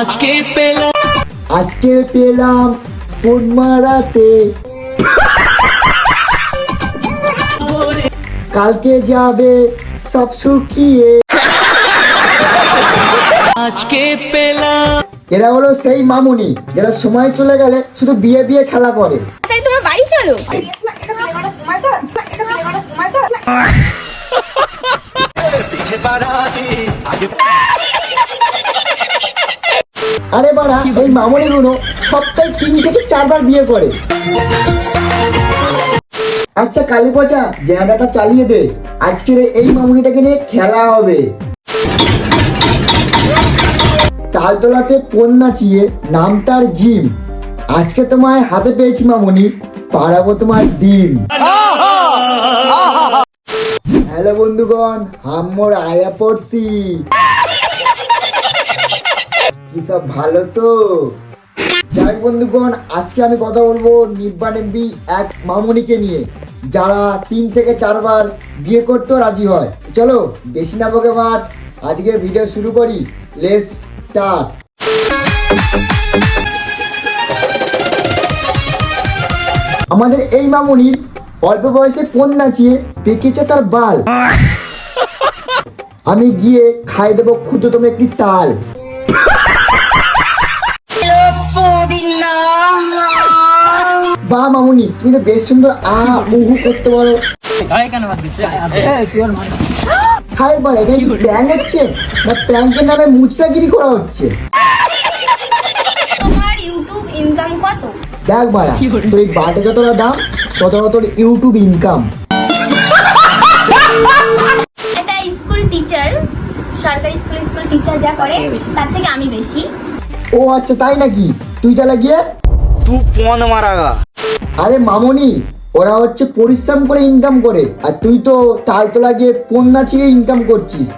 আজকে পেলাম। আজকে পেলাম ফোন মারাতে কালকে যাবে সব শুকিয়ে। আজকে পেলাম। এরা হলো সেই মামুনি যারা সময় চলে গেলে শুধু বিয়ে বিয়ে খেলা করে। তাই তোমার বাড়ি চলো। আরে বাড়া এই মামুনিগুলো সপ্তাহে তিন থেকে চারবার বিয়ে করে। আচ্ছা কালী পচা জায়গাটা চালিয়ে দে। আজকের এই মামুনিটাকে নিয়ে খেলা হবে। তালতলাতে পোন নাচিয়ে নাম তার জিম। আজকে তোমায় হাতে পেয়েছি মামুনি পাড়াবো তোমার ডিম। হ্যালো বন্ধুগণ হাম্মর আয়া পড়ছি। সব ভালো তো? যাই বন্ধুগণ, আজকে আমি কথা বলব নিব্বা নিব্বি এক মামুনিকে নিয়ে, যারা তিন থেকে চারবার বিয়ে করতেও রাজি হয়। চলো, বেশি না বকে বাট আজকে ভিডিও শুরু করি। লেস স্টার্ট আমাদের এই মামুনির অল্প বয়সে কোন নাচিয়ে পেকেছে তার বাল। আমি গিয়ে খাই দেবো ক্ষুদ্রতম একটি তাল। মনি তুমি তো বেশ সুন্দর আ উহু করতে পারো। হাই বলে প্ল্যান হচ্ছে? না প্ল্যানকে নামে মুচকাগিরি করা হচ্ছে। তোমার ইউটিউব ইনকাম কত? দেখ বাটে যতটা দাম ততটা তোর ইউটিউব ইনকাম একটা টিচার স্কুল টিচার যা করে তার থেকে আমি বেশি। ও আচ্ছা তাই নাকি? তুই তাহলে গিয়ে তুই মারা আরে মামনি, ওরা হচ্ছে পরিশ্রম করে ইনকাম করে, আর তুই তো তালতলা গিয়ে পোন নাচিয়ে ইনকাম করছিস।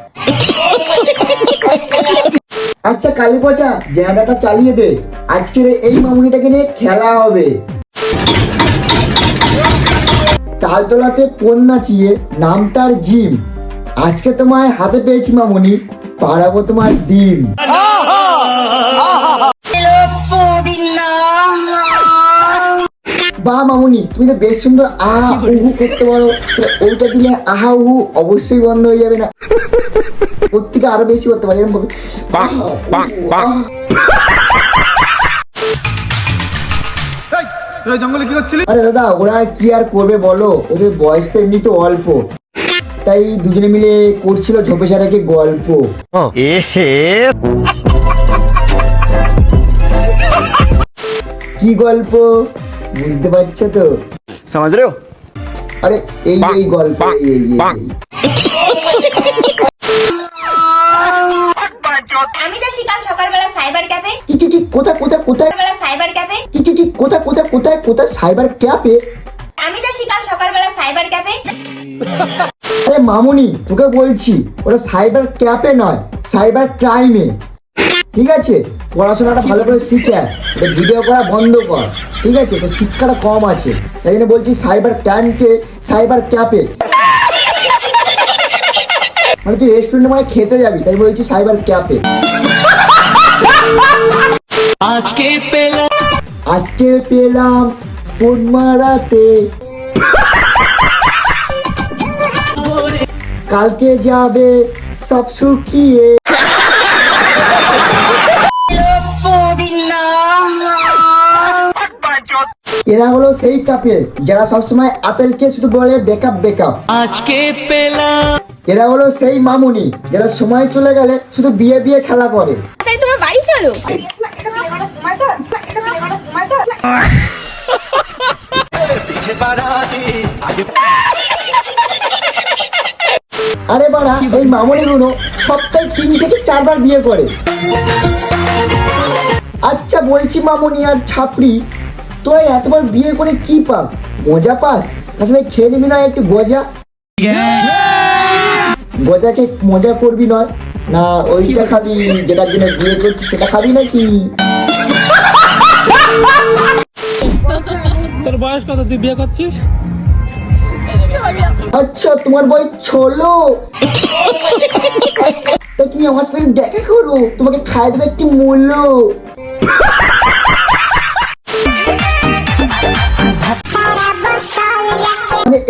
আচ্ছা কালী পচা জায়গাটা চালিয়ে দে, আজকের এই মামুনিটাকে নিয়ে খেলা হবে। তালতলাতে পোন নাচিয়ে নাম তার জিম। আজকে তোমায় হাতে পেয়েছি মামুনি, পাড়াবো তোমার ডিম। বা মামুনি তুমি তো বেশ সুন্দর। আ উহু করতে পারো। ওইটা দিলে আহা উহু অবশ্যই বন্ধ হয়ে যাবে না। ওর থেকে আরও বেশি করতে পারি এরকম আহা, আহা। তোরা জঙ্গলে কি করছিলি? আরে দাদা ওরা কি আর করবে বলো? ওদের বয়স তো এমনি তো অল্প। তাই দুজনে মিলে করছিল ঝোপে ছাড়াকে গল্প। কি গল্প? বুঝতে পারছ তো? সমাজ রে আরে এই এই গল্প এই এই সকালবেলা সাইবার মামুনি তোকে বলছি ওটা সাইবার নয় সাইবার ক্রাইমে। ঠিক আছে? পড়াশোনাটা ভালো করে শিখে ভিডিও করা বন্ধ কর। ঠিক আছে? তো শিক্ষাটা কম আছে। তাই জন্য বলছি সাইবার ক্রাইমকে সাইবার ক্যাপে মানে তুই রেস্টুরেন্টে মানে খেতে যাবি তাই বলছি সাইবার ক্যাপে আজকে পেলাম। আজকে পেলাম ফোন মারাতে কালকে যাবে সব শুকিয়ে। এরা হলো সেই কাপেল যারা সবসময় আপেলকে শুধু বলে বেকআপ বেকআপ আজকে পেলাম। এরা হলো সেই মামুনি যারা সময় চলে গেলে শুধু বিয়ে বিয়ে খেলা করে। তাই তোমার বাড়ি চলো। আরে বাড়া এই মামনিগুলো সপ্তাহে তিন থেকে চারবার বিয়ে করে। আচ্ছা বলছি মামুনি আর ছাপড়ি তোরা এতবার বিয়ে করে কি পাস? মজা পাস? সাথে খেয়ে নিবি না একটু গজা? গজাকে মজা করবি নয়? না ওইটা খাবি যেটার জন্য বিয়ে করছিস সেটা খাবি নাকি? তোর বয়স কত? তুই বিয়ে করছিস? আচ্ছা তোমার বই ছোলো তুমি আমার সাথে দেখা করো। তোমাকে খাই দেবে একটি মূল্য।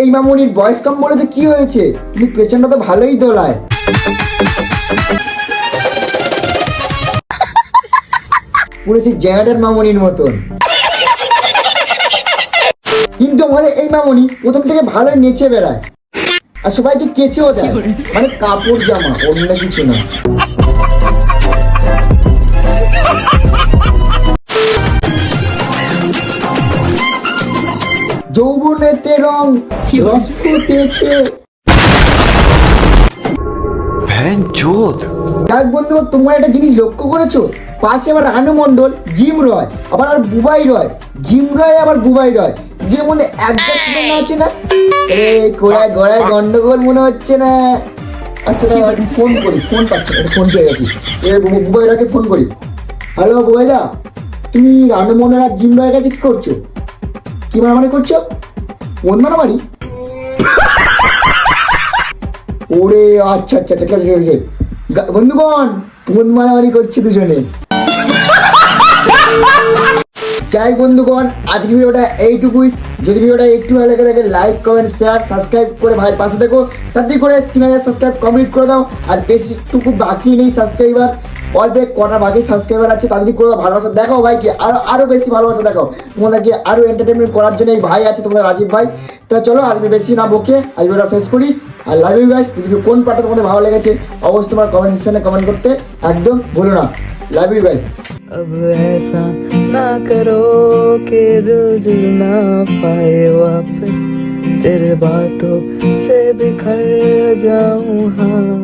এই মামুনির বয়স কম বলে তো কি হয়েছে? তুমি পেছনটা তো ভালোই দোলায়। পুরো সেই জ্যাডার মামুনির মতন। কিন্তু আমাদের এই মামুনি প্রথম থেকে ভালো নেচে বেড়ায়। আর সবাইকে কেচেও দেয় মানে কাপড় জামা, অন্য কিছু না। যৌবনেতে রং রস ফুটেছে। ভ্যান চোদ। যাক বন্ধু তোমরা একটা জিনিস লক্ষ্য করেছ? পাশে আবার রানু মন্ডল জিম রয় আবার আর বুবাই রয়। জিম রয় আবার বুবাই রয়। যে মধ্যে একদম মনে হচ্ছে না? এ কোড়ায় গড়ায় গন্ডগোল মনে হচ্ছে না। আচ্ছা দাঁড়াও, ফোন করি ফোন পাচ্ছি ফোন পেয়ে গেছি। এ বু- বুবাই রয়কে ফোন করি। হ্যালো বুবাই দা তুমি রানু মন্ডল আর জিম রয়ের কাছে কি করছ? কি মারামারি করছ? কোন মারামারি? ওরে আচ্ছা আচ্ছা আচ্ছা ঠিক আছে বন্ধুগণ মন মারামারি করছে দুজনে? যাই বন্ধুগণ, আজকের ভিডিওটা এইটুকুই। যদি ভিডিওটা একটু ভালো লেগে থাকে লাইক কমেন্ট শেয়ার সাবস্ক্রাইব করে ভাইয়ের পাশে দেখো তাড়াতাড়ি করে তিন হাজার সাবস্ক্রাইব কমপ্লিট করে দাও। আর বেশিটুকু বাকি নেই সাবস্ক্রাইবার অল্প কটা বাকি সাবস্ক্রাইবার আছে তাড়াতাড়ি করে ভালোবাসা দেখাও ভাইকে। আরও আরও বেশি ভালোবাসা দেখাও। তোমাদেরকে আরও এন্টারটেনমেন্ট করার জন্য এই ভাই আছে তোমাদের রাজীব ভাই। তো চলো আজকে বেশি না বকে, আজ ভিডিওটা শেষ করি। আর লাভ ইউ গাইস যদি কোন পার্টটা তোমাদের ভালো লেগেছে, অবশ্যই তোমার কমেন্ট সেকশনে কমেন্ট করতে একদম ভুলো না। লাভ ইউ গাইস अब ऐसा ना करो के दिल जुल ना पाए वापस। तेरे बातों से बिखर जाऊँ हाँ।